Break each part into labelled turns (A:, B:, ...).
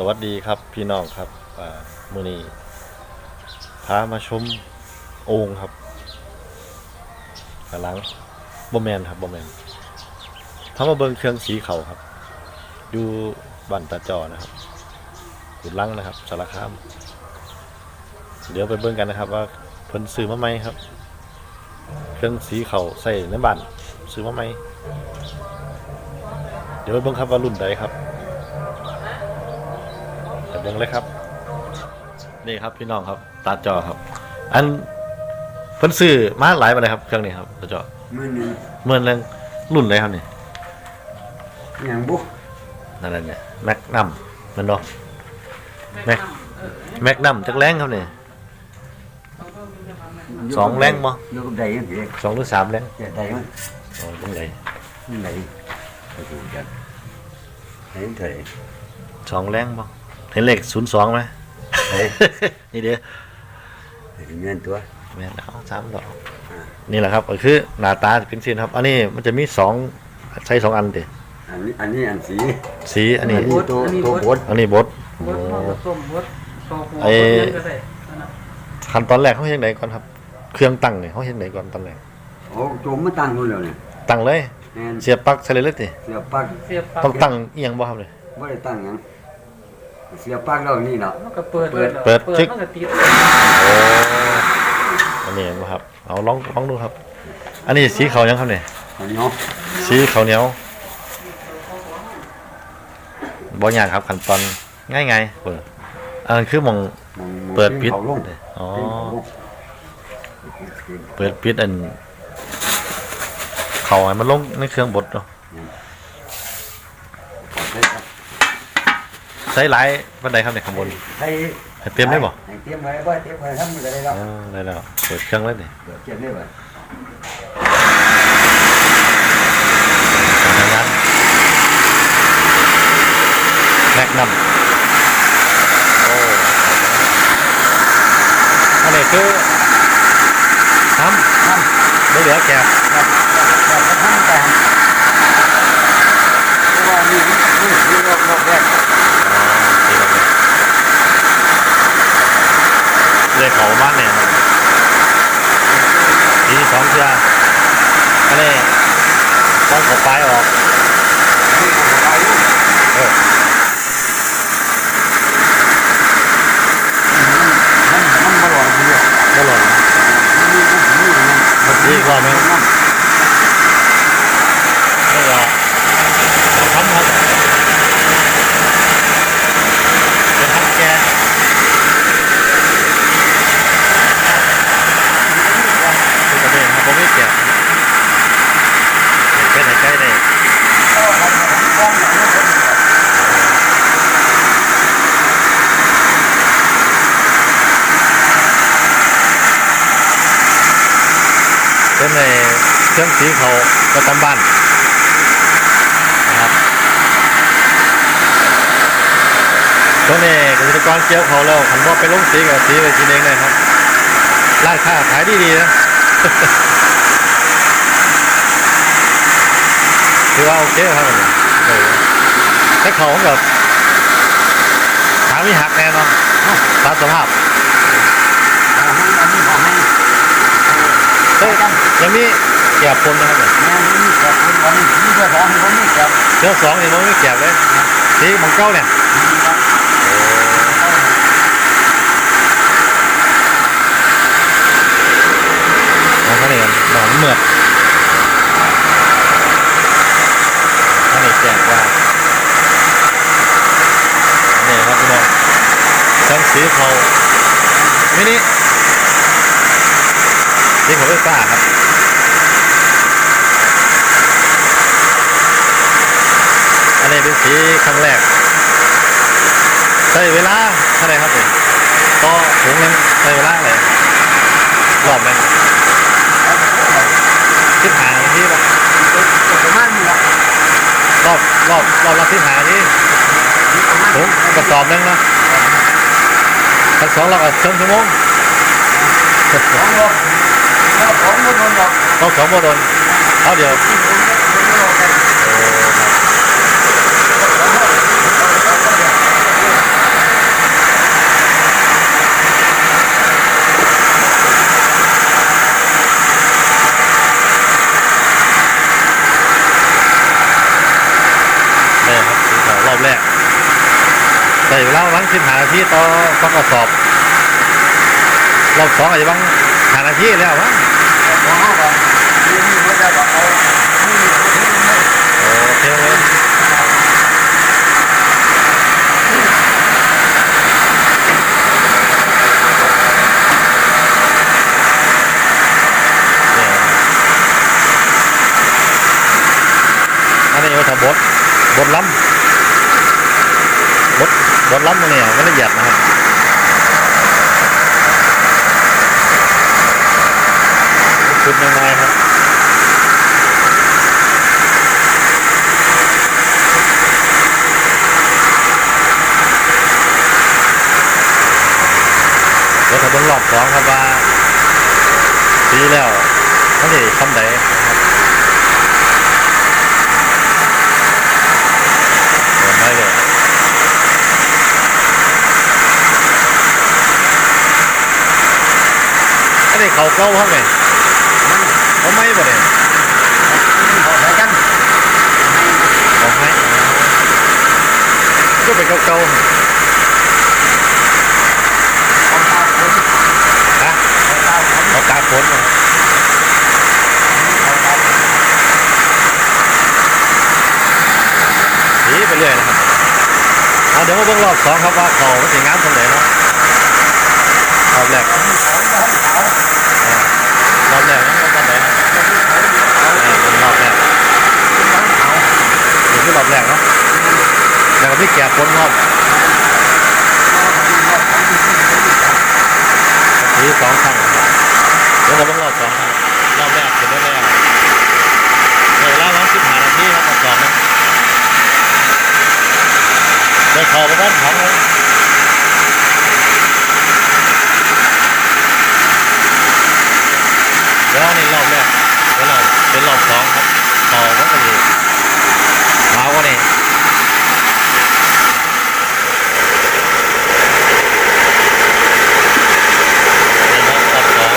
A: สวัสดีครับพี่น้องครับมือนี้พามาชมโอ่งครับกำลังบ่แมนครับบ่แมนพามาเบิงเครื่องสีเขาครับ อยู่บ้านตาจอนะครับขุดลังนะครับสารคาม เดี๋ยวไปเบิ่งกันนะครับ ว่าเพิ่นซื้อมาไหมครับ เครื่องสีเขาใส่ในบ้านซื้อมาไหมเดี๋ยวไปเบิ่งครับว่ารุ่นใดครับ ไปเบิ่งเลยครับ นี่ครับพี่น้องครับตาจอครับ อันเพิ่นซื้อมาหลายไปเลยครับเครื่องนี้ครับตาจอ
B: มือหนึ่ง
A: เมื่อเรื่องรุ่นอะไรครับนี่
B: อย่างบุ
A: นั่นนะเนี่ยแม็กนัมมันเนาะแม็กแม็กนัมจักแรงครับนี่สองแรงบ่
B: ยกใดยังเด็ก
A: สองหรือสามแรง
B: จะใดมั้ย
A: อ๋อตรงไหน
B: ใดไปดูกันเห็นเถอะ
A: สองแรงบ่เห็นเลขศูนย์สองไหม
B: เฮ้ย
A: นี่เด้อ
B: เงินตัว
A: แม่นเอาสามดอกนี่แหละครับก็คือหน้าตาจะเป็นสีนะครับ อันนี้มันจะมีสองใช้สองอันเด้
B: อันนี้อันนี้อันสี
A: สีอันนี้
B: อันนี้ตัวตัวบด
A: อันนี้บด
C: บดมันก็ต้มบดต่อหัว
A: ไอ้
C: บดยังก็ได้นั่นนะ
A: ขั้นตอนแรกเขาเฮ็ดไหนก่อนครับ เครื่องตั้งเนี่ยเขาเฮ็ดไหนก่อนตอนแรก
B: โอ้โจมมาตั้งนู่นแล้วเนี่ย
A: ตั้งเลย
B: แม่น
A: เสียบปลั๊กใส่เลยเลยติ
B: เสียบปลั๊ก
C: เสียบปลั๊ก
A: ต้องตั้งเอียงบ่ครับเลย
B: ไม่ได้ตั้งหยัง เสียบปลั๊กแล้วนี่เนาะ
C: มันก็เปิด
B: เปิด
A: เปิด
C: เปิด
A: จึ๊ก
C: มันก็ติด
A: โอ้อันนี้เห็นบ่ครับ เอาลองลองดูครับ อันนี้สีขาวยังครับเนี่ย
B: อันนี้เนาะ
A: สีขาวเหนียวบ่ยากครับขั้นตอนง่ายๆเปิดอันนั้นคือหมอง
B: มองมอง
A: เปิดปิด
B: เขาลง
A: อ๋อ
B: เปิดเขาลง
A: เปิดปิดอัน เขาให้มันลงในเครื่องบดเนาะ
B: ใส่ครับ
A: ใช้หลายปันใดครับเนี่ยข้างบน
B: ใส่
A: ให้เตรียมได้บ่
B: ให้เตรียมไว้บ่เตรียมไว้ทำมันก็ได้แล้ว
A: อ๋อได้แล้วเปิดเครื่องเลยนี่
B: เดี๋ยวเตรียมได้บ่
A: ทำงานแม็กนัมโอ้อันนี้คือทำ
B: ทำ
A: ไม่เหลือแกะ
B: แบบแบบแบบทำแต่เพราะว่านี่นี่นี่รอบรอบแรก
A: อ๋อดีแล้วเลย เลยเขาบ้านเนี่ยทีสองเชือก็เลยต้องขอปลายออก
B: นี่ของไปอยู่
A: เออ
B: มันมันมันบ่หลอนเลย
A: ก็หล่น
B: มันมีมันมีมัน
A: มันดีกว่าไหม
B: มัน
A: ไม่หรอกทำครับเป็นทำแกคือประเด็นครับผมไม่แกะเป็นไหนใกล้ได้
B: ก็ทำให้มันกว้างหน่อยนะ
A: เป็ นในเครื่องสีเขาประจำบ้านนะครับช่วนี้เกษตรกรเกี่ยวเขาแล้วขันว่าไปลงสีกับสีไปกินเองเลยครับร้านค้าขายดีๆนะถือว่าโอเคครับอันนี้เออแต่เขาแบบหาไม่หักแน่นอนตามสภาพ
B: อันนี้เอาให้
A: เฮ้ยยังมีแกบปนนะครับเนี่ย
B: แม่นี่แกะคนวันนี้นี่เพื่อของให้ผมนี่แกะ
A: เที่ยวสองนี่มันไม่แกบเลยสีของเก้าเนี่ยมาข้างนี้กันหนอนเหมือดข้างนี้แจกว่านี่ครับพี่น้องเครื่องสีเขามินิ สีเขาไฟฟ้าครับอันนี้เป็นสีครั้งแรกใช้เวลาเท่าไหรครับเนี่ยต่อถุงหนึงใช้เวลาเลยรอบหนึงสิบหานาทีละ
B: ประมาณนี้ละ
A: รอบรอบรอบละสิบหานาที
B: ประมาณ
A: ถุงกระสอบหนึงเนาะทั้งสองเราก็เชิงชั่วโมง
B: ของรอบ
A: ต้องสองโมดเท่
B: ผเนี่ยครับสีา
A: วแรกใส่เวลาวังสิบหานาทีต่อต้องกระสอบ รอบสองอาจจะบังหานาทีแล้ววะ
B: บ
A: ดล้ำบดบดล้ำมันเนี่ยมันละเอียดนะครับคุณยังไงครับเดี๋ยวถ้าบิ่งรอบสองครับว่าปีแล้วมันจะทำไดนะครับเดินได้เลย อันนี้เขาเก้าครับไหมเขาไม่บ่เนี่ย
B: พอใส่กัน
A: เขาไม่ก็เป็นเก้าเก้า
B: ของตาคน
A: ๆนะ
B: ของตาคน
A: เขากาฝนนะครับ
B: ของตา
A: หนีไปเรื่อยนะครับเอาเดี๋ยวมาเบิ่งรอบสองครับว่าเขามันสิงามตรงไหนเนาะรอบแรก
B: ของเขาของเขา
A: อ่ารอบ แรกนั้นก็ตอนไหนนะอ่าเป็นรอบแรก
B: ของเขา
A: นี่คือรอบแรกเนาะแล้วก็พี่แก่ฝนรอบทีสองครั้งเดี๋ยวเราเบิ่งรอบสองครับรอบแรกเป็นได้แล้วเดี๋ยวเวลาวันสิบหานาทีครับรอบสองนะเดี๋ยวเขาประมาณสองเล แล้วในรอบแรกเวเราเป็นรอบสองครับต่อมันก็ดีมากกว่านี้เป็นรอบรอบสอง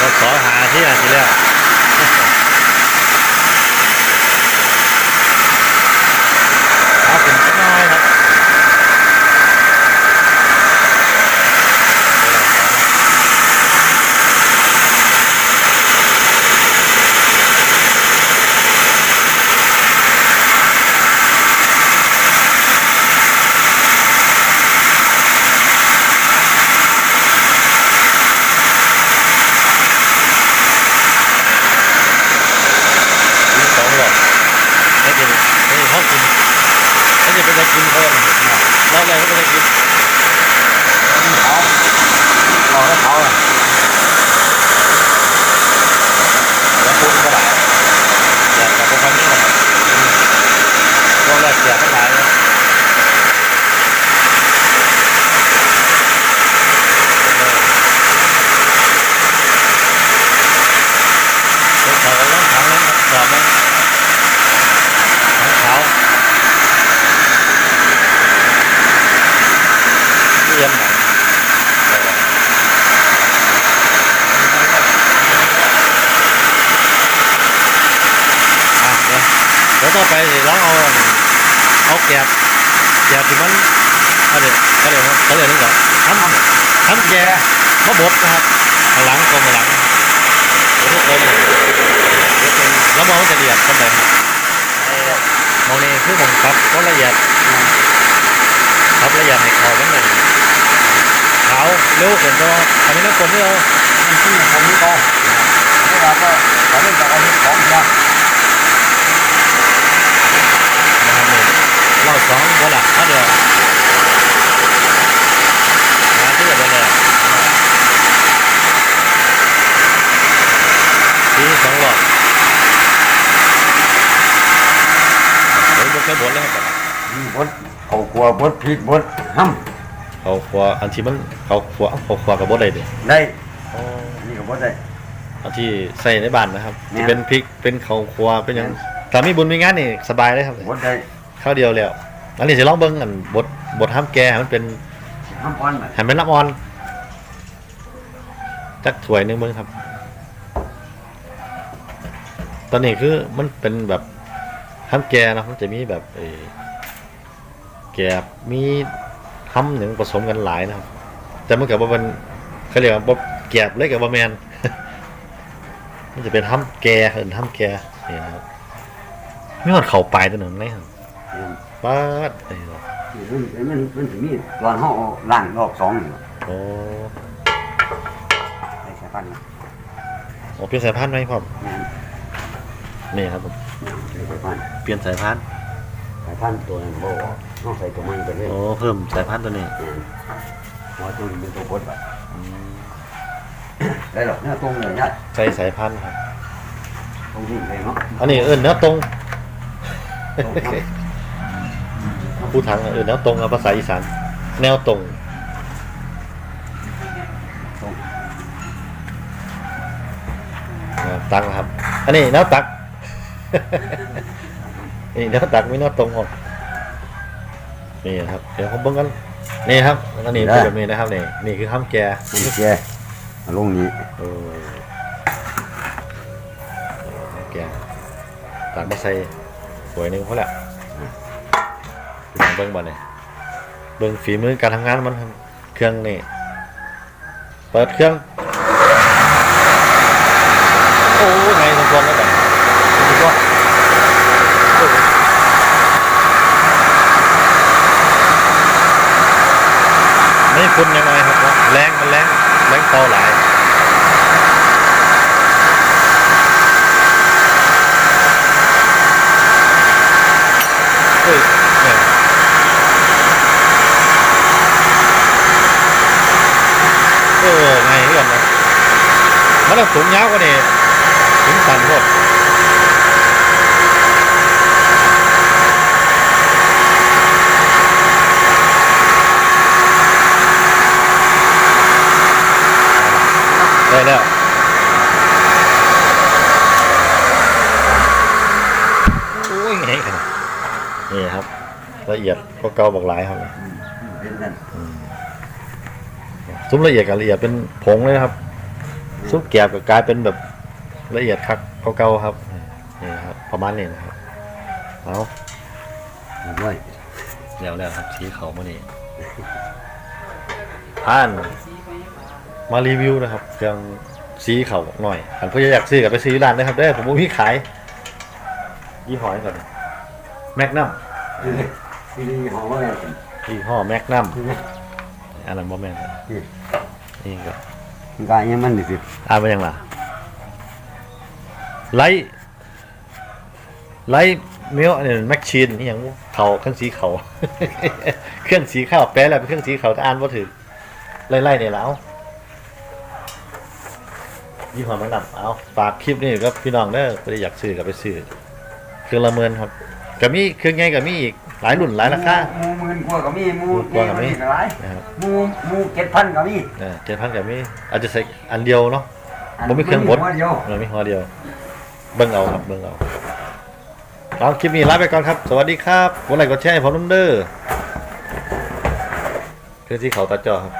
A: รอบสองหาที่ไหนทีแล้ว เอาเป็นจั กหน้อยครับมีสองรอบไม่กินไม่กินห้องกินไม่จะเป็นอะไรกินเพิ่มรอบแรเขาเป็นอะไรกิน
B: เขาเขาแล้วเขาอะ
A: แล้วคุณก็หลายอยากกับพวกนี้นะรอบแรกเสียทั้งหลายเลยเป็นเขาก็ต้องถังนั้นสอบมันถังขาวเรียนหนังเออ อะเดี๋ยวเดี๋ยว ต่อไปสิลองเอาเอาแกบแกบที่มันอะไรเขาเรียกว่าเขาเรียกนึก่อนทำทำแกมะบดนะครับหลังกลมข้างหลังเดี๋ยวทุกคนเดี๋ยวเป็นแล้วมองจะเอียดกันเลยครับไอ้มองนี่คือผมปรับก็ละเอียดปรับละเอียดให้เขาเป็นหนึ่งขาวเร็วขึ้นก็อันนี้นักคนที่เรา
B: ที่ผมนี่ก็แล้วเราก็เขาไม่จะเอาที่ของเขา
A: นะครับนี่ เราสองคนละเขาเดียวงานที่จะเป็นเลยทีสองหลอดเฮ้ยบดแค่บดเลยครับ
B: บดเขากลัวบดผิดบดห้
A: เขาขวาอันที่มันเขาขวาเขาขวากับบดได้ดิำ
B: ได้นี่ก็บดได้
A: เเอาที่ใส่ในบ้านนะครับ
B: แม่น
A: ที่เป็นพริกเป็นข้าวครัวเป็นหยังแต่มีบุญมีงานนี่สบายเลยครับ
B: บดได้
A: ข้าวเดียวแล้วอันนี้จะลองเบิ้งกันบทบทห้ามแกให้มันเป็น
B: น้ำอ่อนแบบ
A: ให้มันน้ำอ่อนจักถ้วยหนึงเบิ้งครับ ตอนนี้คือมันเป็นแบบห้ามแกเนาะมันจะมีแบบเออแกบมีห้ำหนึ่งผสมกันหลายนะครับ แต่มันกับว่ามันเขาเรียกว่าบ่แกบเลยกับว่าแมนมันจะเป็นห้ำแกเห็นห้ำแกนี่นะครับมีหอดเข่าปลายตัวหนึ่งไหมครับ ป้าดนี่ครับ
B: มันมันมันถึงนี่ตอนห้องล่างรอบสองนี่
A: โอ้
B: ไอ้สายพันธุ์
A: โอ้เปลี่ยนสายพันธุ์ไหมพ่อม
B: งาน
A: นี่ครับผม
B: สายพันธุ์
A: เปลี่ยนสายพันธุ์
B: สายพันธุ์ตัวนั้นโบต้องใส่ตัวมันไปเลย
A: โอ้เพิ่มสายพันธุ์ตัวนี้
B: หัวตัวนี้เป็นตัวบดแบบได้หรอกเนี่ยตรงเลยเนี่ย
A: ใส่สายพันธุ์ครับ
B: ตรงนี้เลยเนาะ
A: อันนี้เอิ้นเนื้อตรง
B: ตรงครับ
A: ผู้ทางเอิ้นเนื้อตรงเอาภาษาอีสานแนวตรง
B: ตรง
A: นะครับตักนะครับ อันนี้แนวตักนี่แนวตักไม่แนวตรงออกนี่นะครับ เดี๋ยวผมเบิ่งกันนี่ครับอันนี้เป็นแบบนี้นะครับนี่นี่คือห้ำแก
B: มันแกมาลงนี้
A: โอ้ห้ำแกตักมาใส่สวยหนึ่งเพราะแหละ ลองเบิ่งบ่เนี่ยเบิ่งฝีมือการทำงานมันเครื่องนี่เปิดเครื่องโอ้ไงสมควรแล้วแบบดูว่ไม่คุณยังไงครับวะแรงมันแรงแรงเตาหลายเฮ้ยเนี่ยเออไงเรื่องนะ มันต้องสูงยาวกว่านี้ถึงตันหมดได้แล้วโอ้ยไงขนาดนี่ครับ ละเอียดก็เกาบอกหลายครับซุ้มละเอียดกับละเอียดเป็นผงเลยนะครับ ซุ้มแกบก็กลายเป็นแบบละเอียดคักเก่าๆครับนี่ครับ ประมาณนี้นะครับเอา
B: ด้วย
A: แล้วแล้วครับสีเขามานี่ผ่าน มารีวิวนะครับเครื่องสีเขาหน่อยอันเพื่ออยากซื้อกับไปซื้อร้านนะครับได้อผมบ่มีขายยี่ห้อนี้ก่อนแมกนัม
B: ที่นี่หอมว่าไง
A: ยี่ห้อแมกนัมอันนั้นบ่แม่นครับนี่ก็
B: กายยังมันดิสิ
A: อ่านไปยังล่ะไลท์ไลท์เมลเนี่ยแมชชีนนี่ยังเขาเครื่องสีเขาเครื่องสีขาวแปลแล้วเป็นเครื่องสีเขาถ้าอ่านว่าถือไล่ๆเนี่ยแล้วยี่ห้อมกนัมเอาฝากคลิปนี้ก็พี่น้องเด้อไม่ได้อยากซื้อกับไปซื้อเครื่องละเมินครับก็มีเครื่องใหญ่ก็มีอีกหลายรุ่นหลายราคา
B: มูหมื่นกว่าก็มีมู
A: หมื่นกว่าก็มี
B: หลาย
A: นะครับ
B: มูมูเจ็ดพันก็มี
A: เจ็ดพันก็มีอาจจะใส่อันเดียวเนาะ บ่มีเครื่องบด
B: หัวเดียว
A: เรามีหัวเดียว เบิ่งเอาครับเบิ่งเอาเอาคลิปนี้ลาไปก่อนครับ สวัสดีครับกดไลค์กดแชร์ให้ผมน้ำเด้อเพื่อที่เขาตัดจอครับ